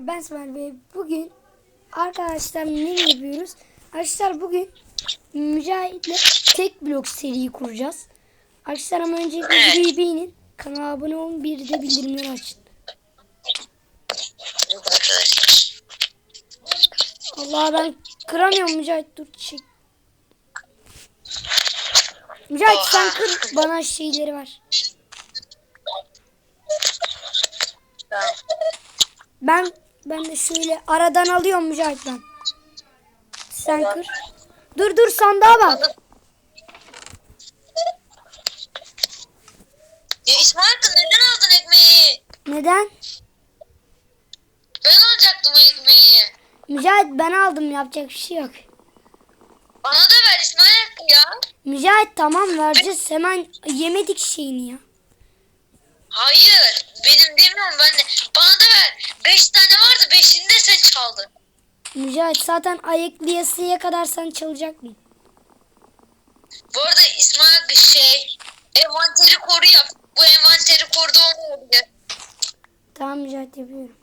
Ben İsmail ve bugün arkadaşlar ne yapıyoruz? Arkadaşlar bugün Mücahit'le tek blok seriyi kuracağız. Arkadaşlar ama öncelikle videoyu beğenin. Kanala abone olun. Bir de bildirimleri açın. Allah ben kıramıyorum Mücahit dur çek. Mücahit sen kır bana şeyleri. Tamam. Ben ben de şöyle aradan alıyorum Mücahit ben. Sen kır. Dur dur sandığa bak. Ya İsmail neden aldın ekmeği? Neden? Ben alacaktım o ekmeği. Mücahit ben aldım yapacak bir şey yok. Bana da ver İsmail ya. Mücahit tamam vereceğiz hemen yemedik şeyini ya. Hayır. Benim demiyorum ben de. Bana da ver. Beş tane vardı. Beşini de sen çaldın. Mücahit zaten ayıklayasıya kadar sen çalacak mısın? Bu arada İsmail şey envanteri koru yap. Bu envanteri koruda olmayabilir. Tamam Mücahit yapıyorum.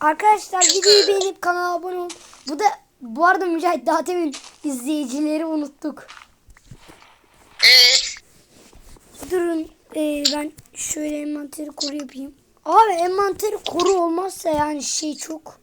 Arkadaşlar videoyu beğenip kanala abone olun. Bu da bu arada Mücahit daha demin izleyicileri unuttuk. Evet. Durun ee, ben şöyle envanteri koru yapayım. Abi envanteri koru olmazsa yani şey çok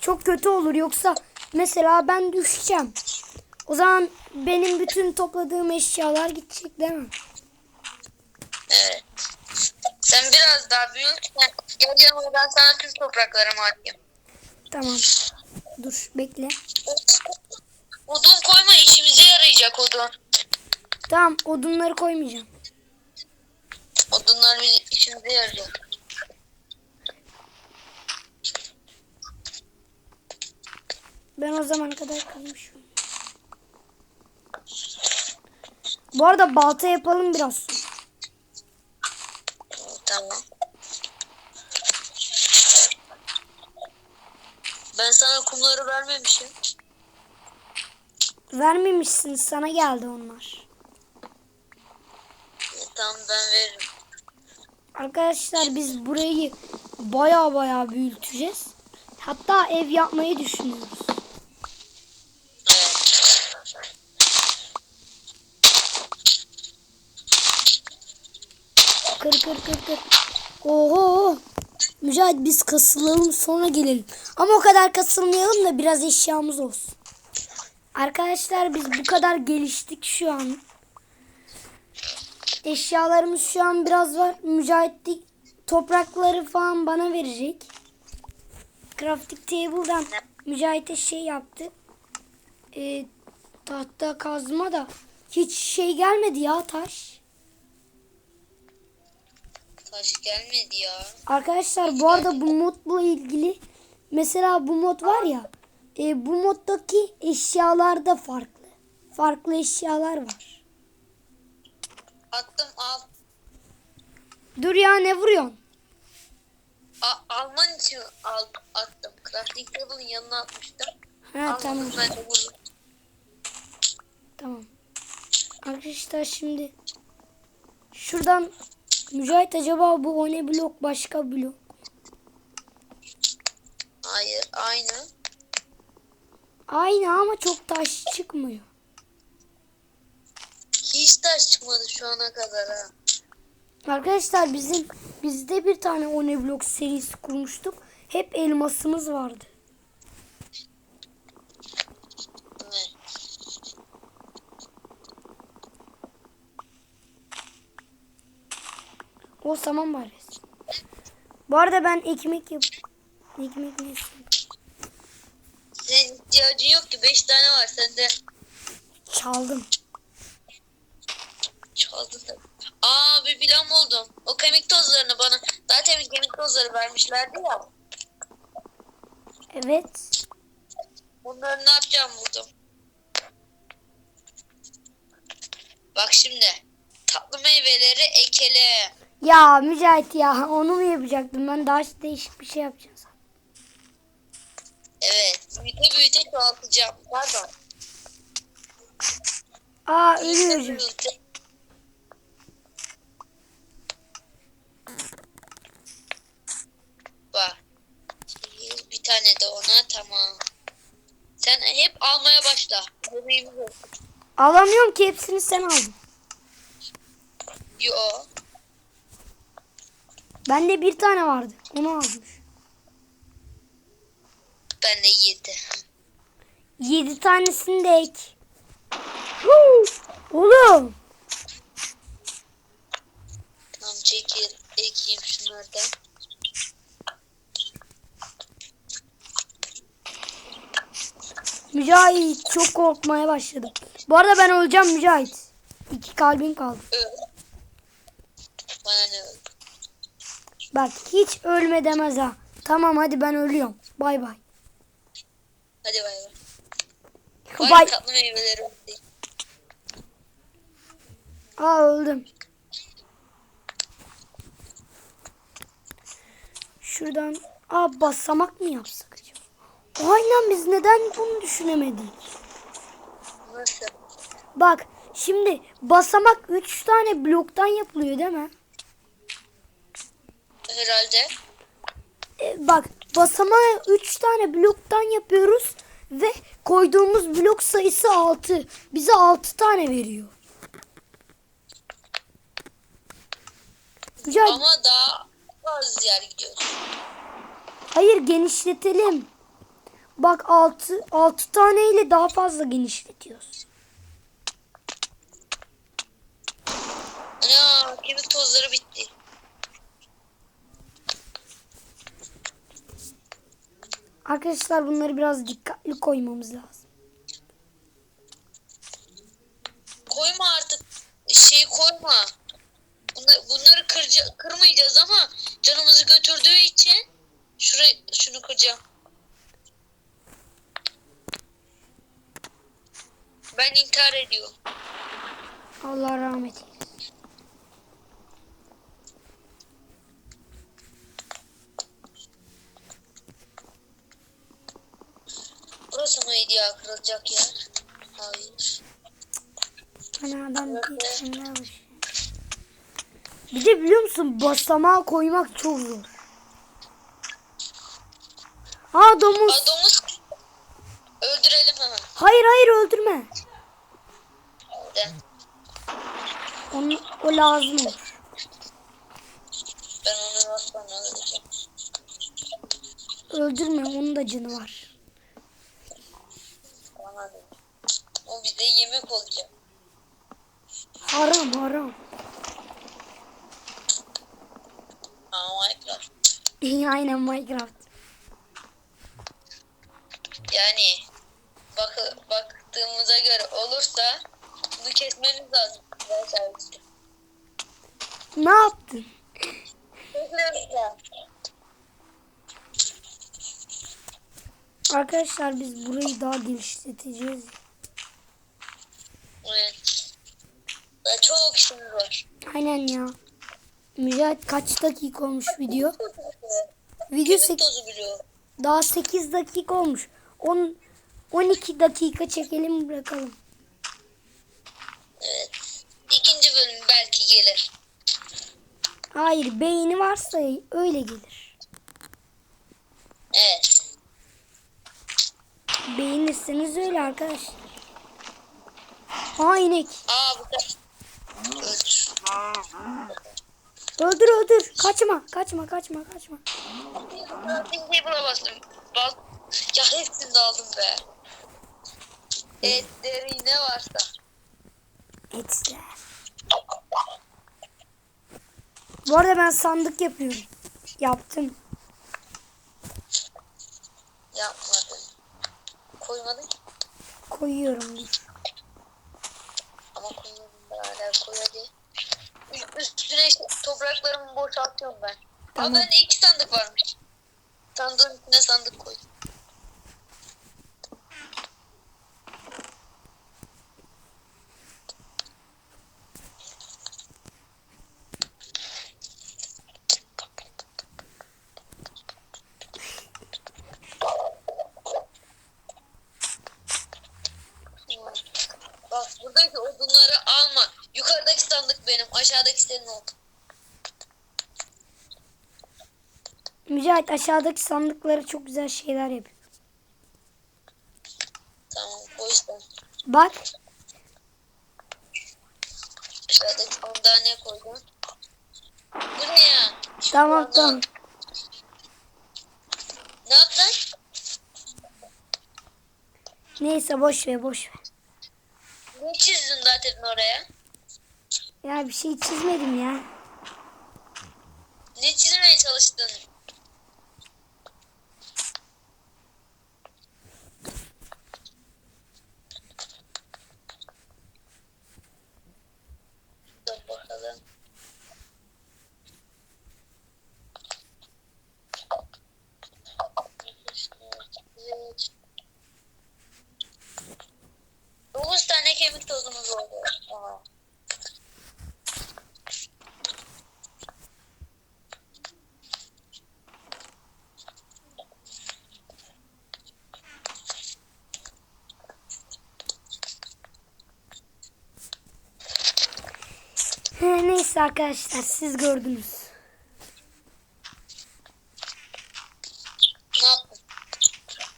çok kötü olur yoksa mesela ben düşeceğim. O zaman benim bütün topladığım eşyalar gidecek değil mi? Evet. Sen biraz daha büyük. Sen- Gel yanıma ben sana tüm topraklarımı atayım. Tamam. Dur bekle. Odun koyma işimize yarayacak odun. Tamam odunları koymayacağım. Odunlar bizim işimize yarayacak. Ben o zamana kadar kalmışım. Bu arada balta yapalım biraz. Tamam. Ben sana kumları vermemişim. Vermemişsin sana geldi onlar. Tamam ben veririm. Arkadaşlar biz burayı baya baya büyüteceğiz. Hatta ev yapmayı düşünüyoruz. Kır kır kır kır. Oho. Mücahit biz kasılalım sonra gelelim. Ama o kadar kasılmayalım da biraz eşyamız olsun. Arkadaşlar biz bu kadar geliştik şu an. Eşyalarımız şu an biraz var. Mücahit toprakları falan bana verecek. Crafting table'dan Mücahit'e şey yaptı. Ee, tahta kazma da hiç şey gelmedi ya taş. Taş gelmedi ya. Arkadaşlar bu arada bu modla ilgili mesela bu mod var ya e, bu moddaki eşyalar da farklı. Farklı eşyalar var. Attım al. Dur ya ne vuruyorsun? A alman için al attım. Crafting table'ın yanına atmıştım. Ha Al, tamam tamam. Arkadaşlar şimdi şuradan Mücahit acaba bu o ne blok başka blok? Hayır aynı. Aynı ama çok taş çıkmıyor. Taş çıkmadı şu ana kadar ha. Arkadaşlar bizim bizde bir tane one blok serisi kurmuştuk. Hep elmasımız vardı. Evet. O saman var. Bu arada ben ekmek yap ekmek ne? Senin ihtiyacın yok ki 5 tane var sende. Çaldım. Çaldın da. Aa bir plan buldum. O kemik tozlarını bana zaten bir kemik tozları vermişlerdi ya. Evet. Bunları ne yapacağım buldum. Bak şimdi. Tatlı meyveleri ekele. Ya Mücahit ya onu mu yapacaktım ben daha değişik bir şey yapacağım. Evet. Büyüte büyüte çoğaltacağım. Pardon. Aa Büyüte ölüyorum. büyüte. Tane de ona tamam. Sen hep almaya başla. Alamıyorum ki hepsini sen aldın. Yo. Bende bir tane vardı. Onu almış. Ben de yedi. Yedi tanesini de ek. Huu! Oğlum. Tamam çekil. Ekeyim şunlardan. Mücahit çok korkmaya başladım. Bu arada ben öleceğim Mücahit. İki kalbim kaldı. Bana ne. Bak hiç ölme demez ha. Tamam hadi ben ölüyorum. Bay bay. Hadi bay bay. Bay Bay. tatlı meyveleri öldü. Aa öldüm. Şuradan aa basamak mı yapsak? Aynen biz neden bunu düşünemedik? Nasıl? Bak şimdi basamak 3 tane bloktan yapılıyor değil mi? Herhalde. E, bak basamağı 3 tane bloktan yapıyoruz ve koyduğumuz blok sayısı 6. Bize 6 tane veriyor. Güzel. Ama daha az yer gidiyoruz. Hayır genişletelim. Bak 6 6 tane ile daha fazla genişletiyoruz. Ana kemik tozları bitti. Arkadaşlar bunları biraz dikkatli koymamız lazım. Koyma artık. Şey koyma. Bunları, bunları kırca, kırmayacağız ama canımızı götürdüğü için şurayı şunu kıracağım. Ben intihar ediyorum. Allah rahmet eylesin. Burası mıydı ya kırılacak yer? Hayır. Hani adam başı. Bir de biliyor musun basamağa koymak çok zor. Ha domuz. Aa, domuz öldürelim hemen. Hayır hayır öldürme. Onu, o lazım olur. Ben onu öldüreceğim? Öldürme onun da canı var. O bize yemek olacak. Haram haram. Aa Minecraft. Aynen Minecraft. Yani bak baktığımıza göre olursa bunu kesmemiz lazım. Ne yaptın? Arkadaşlar biz burayı daha genişleteceğiz. Evet. Daha çok işimiz var. Aynen ya. Mücahit kaç dakika olmuş video? Video sek- daha 8 dakika olmuş. 10 12 dakika çekelim bırakalım. Gelir. Hayır beyni varsa öyle gelir. Evet. Beğenirseniz öyle arkadaşlar. Aa inek. Aa bu da öldür. Öldür öldür. Kaçma kaçma kaçma kaçma. Şimdi bulamazsın. Bak. Ya hepsini de aldım be. Etleri ne varsa. Etler. Bu arada ben sandık yapıyorum. Yaptım. Yapmadım. Koymadım ki. Koyuyorum. Ama koymadım beraber koy hadi. Ü- Üstüne işte topraklarımı boşaltıyorum ben. Tamam. Ama bende iki sandık varmış. Sandığın içine sandık koy. Bak buradaki odunları alma. Yukarıdaki sandık benim. Aşağıdaki senin oldu. Mücahit aşağıdaki sandıklara çok güzel şeyler yapıyor. Tamam o yüzden. Bak Aşağıda sandığa ne koydun? Buraya. Şu tamam sandığa. tamam. Ne yaptın? Neyse boş ver boş ver. Ne çizdin zaten oraya? Ya bir şey çizmedim ya. Ne çizmeye çalıştın? Aa. He, neyse arkadaşlar siz gördünüz.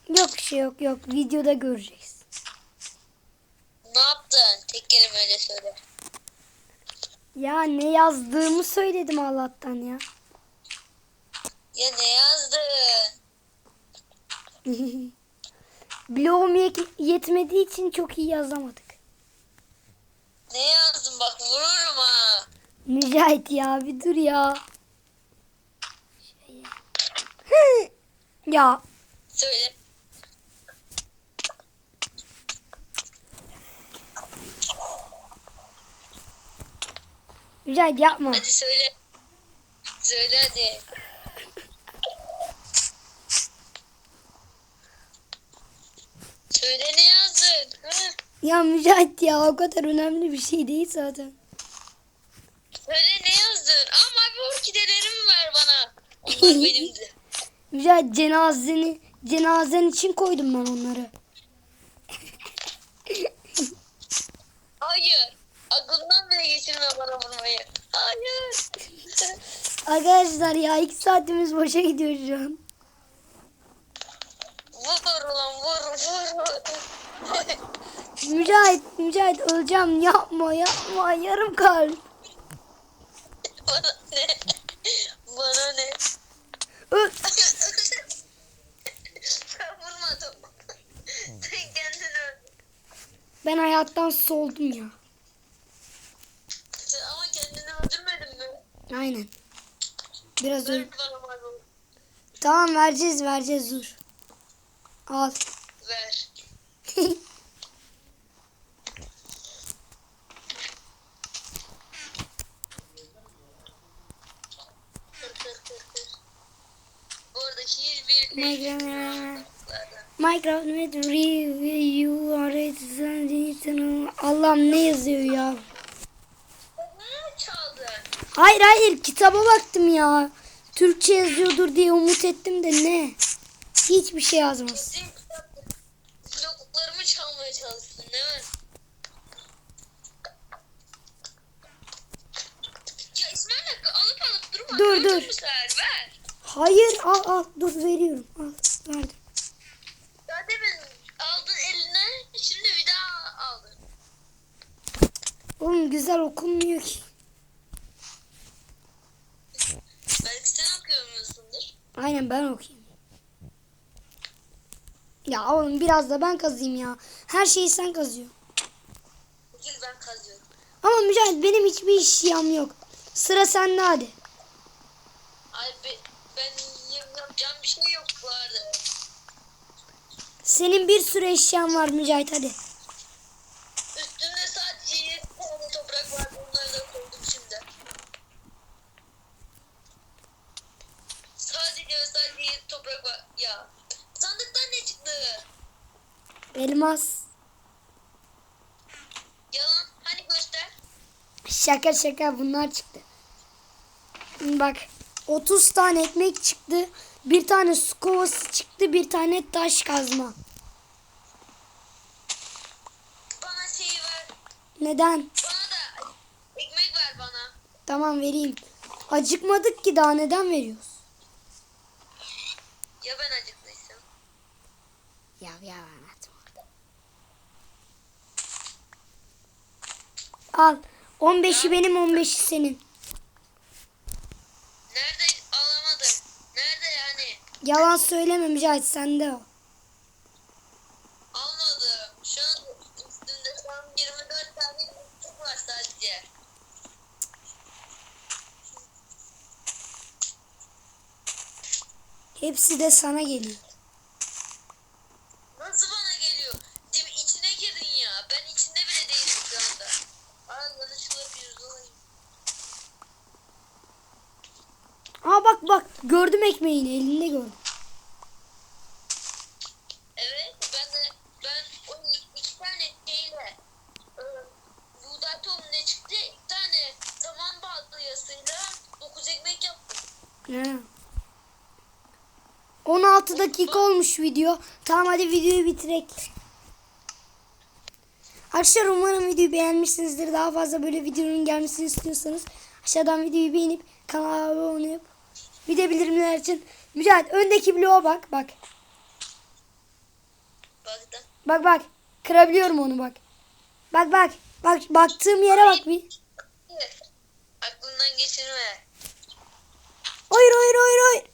Yok bir şey yok yok videoda göreceğiz. Tek kelimeyle söyle. Ya ne yazdığımı söyledim Allah'tan ya. Ya ne yazdın? Bloğum yetmediği için çok iyi yazamadık. Ne yazdın bak vururum ha. Mücahit ya bir dur ya. Şey ya. ya Söyle. Mücahit yapma. Hadi söyle. Söyle hadi. Söyle ne yazdın? Ha? Ya Mücahit ya o kadar önemli bir şey değil zaten. Söyle ne yazdın? Ama bir orkidelerimi ver bana. Onlar benimdi. Mücahit cenazeni cenazen için koydum ben onları. Hayır. Aklından bile geçirme bana vurmayı. Hayır. Arkadaşlar ya iki saatimiz boşa gidiyor şu an. vur ulan vur vur. Mücahit, Mücahit öleceğim. Yapma, yapma. Yarım kalp. bana ne? Bana ne? Öl. ben vurmadım. Sen kendin öldün. Ben hayattan soldum ya. Sen ama kendini öldürmedin mi? Aynen. Biraz maymun. Tamam vereceğiz, vereceğiz dur. Al. Ver. Minecraft with review arayın. Allah'ım ne yazıyor ya? Hayır hayır kitaba baktım ya. Türkçe yazıyordur diye umut ettim de ne? Hiçbir şey yazmaz. Bloklarımı çalmaya çalıştın değil mi? Ya İsmail alıp alıp durma. Dur, dur. Ver. Hayır al al dur veriyorum. Al verdim. Ya demin aldın eline şimdi bir daha aldın. Oğlum güzel okunmuyor ki. Aynen ben okuyayım. Ya oğlum biraz da ben kazıyım ya. Her şeyi sen kazıyorsun. Bugün ben kazıyorum. Ama Mücahit benim hiçbir işyam yok. Sıra sende hadi. Ay be, ben yapacağım bir şey yok bu arada. Senin bir sürü eşyan var Mücahit hadi. Ve sadece 7 toprak var. Ya sandıktan ne çıktı? Elmas. Yalan. Hani göster. Şaka şaka bunlar çıktı. Bak 30 tane ekmek çıktı. Bir tane su kovası çıktı. Bir tane taş kazma. Bana şeyi ver. Neden? Bana da ekmek ver bana. Tamam vereyim. Acıkmadık ki daha neden veriyoruz? Ya ben acıklıysam? Ya ya anlatma. Al. 15'i benim 15'i senin. Nerede alamadım? Nerede yani? Yalan söyleme Mücahit sende o. Almadım. Şu an üstünde şu an 24 tane yumurta var sadece. Hepsi de sana geliyor. Nasıl bana geliyor? Değil mi? İçine girdin ya. Ben içinde bile değilim şu anda. Aa yanlışlıkla bir. Aa bak bak gördüm ekmeğini elinde gördüm. Evet ben de ben o iki tane şeyle e, buğday tohumu ne çıktı? İki tane saman balıyasıyla dokuz ekmek yaptım. He. 16 dakika olmuş video. Tamam hadi videoyu bitirek. Arkadaşlar umarım videoyu beğenmişsinizdir. Daha fazla böyle videonun gelmesini istiyorsanız aşağıdan videoyu beğenip kanala abone olup bir de bildirimler için Mücahit öndeki bloğa bak bak. Baktım. Bak bak. Kırabiliyorum onu bak. Bak bak. Bak baktığım yere bak bir. Aklından geçirme. Hayır hayır hayır hayır.